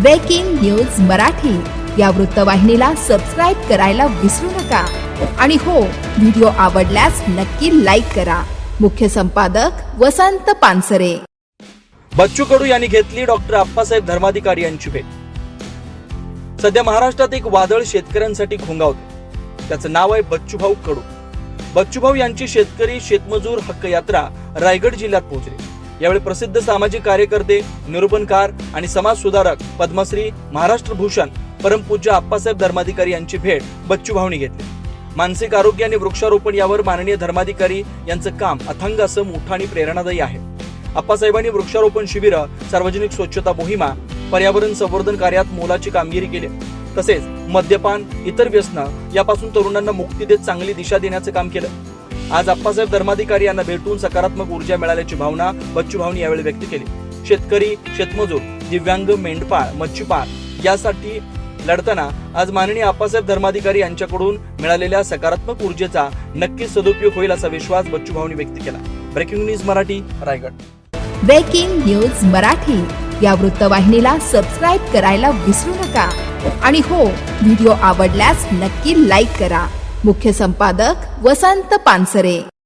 Breaking news Marathi या वृत्तवाहिनीला subscribe करायला विसरू नका. आणि हो व्हिडिओ आवडल्यास नक्की लाईक करा. मुख्य संपादक वसंत पानसरे. बच्चू कडू यांनी घेतली डॉक्टर आप्पासाहेब धर्माधिकारी यांची भेट. सध्या महाराष्ट्रात एक वादळ शेतकऱ्यांसाठी घोंगावते त्याचं नाव आहे बच्चूभाऊ कडू. बच्चूभाऊ यांची शेतकरी शेतमजूर हक्क यात्रा रायगड जिल्ह्यात पोहोचली. यावेळी प्रसिद्ध सामाजिक कार्यकर्ते निरूपणकार आणि समाज सुधारक पद्मश्री महाराष्ट्र भूषण परमपूज्य आप्पासाहेब धर्माधिकारी यांची भेट बच्चू बच्चूभाऊनी घेतली. मानसिक आरोग्य आणि वृक्षारोपण यावर माननीय धर्माधिकारी यांचं काम अथंग असं मोठं आणि प्रेरणादायी आहे. आप्पासाहेबांनी वृक्षारोपण शिबिरं सार्वजनिक स्वच्छता मोहिमा पर्यावरण संवर्धन कार्यात मोलाची कामगिरी केली. तसेच मद्यपान इतर व्यसन यापासून तरुणांना मुक्ती देत चांगली दिशा देण्याचं काम केलं. आज आप्पासाहेब धर्माधिकारी यांना भेटून सकारात्मक ऊर्जा मिळाल्याची भावना बच्चू भाऊनी यावेळी व्यक्त केली. शेतकरी शेतमजूर दिव्यांग मेंढपाळ मच्छीपाळ यासाठी लढताना आज माननीय आप्पासाहेब धर्माधिकारी यांच्याकडून मिळालेल्या सकारात्मक ऊर्जेचा नक्कीच सदुपयोग होईल असा विश्वास बच्चू भाऊनी व्यक्त केला. Breaking news Marathi Raigad. Breaking news Marathi या वृत्तवाहिनीला सबस्क्राईब करायला विसरू नका. आणि हो व्हिडिओ आवडल्यास नक्की लाईक करा. मुख्य संपादक वसंत पानसरे.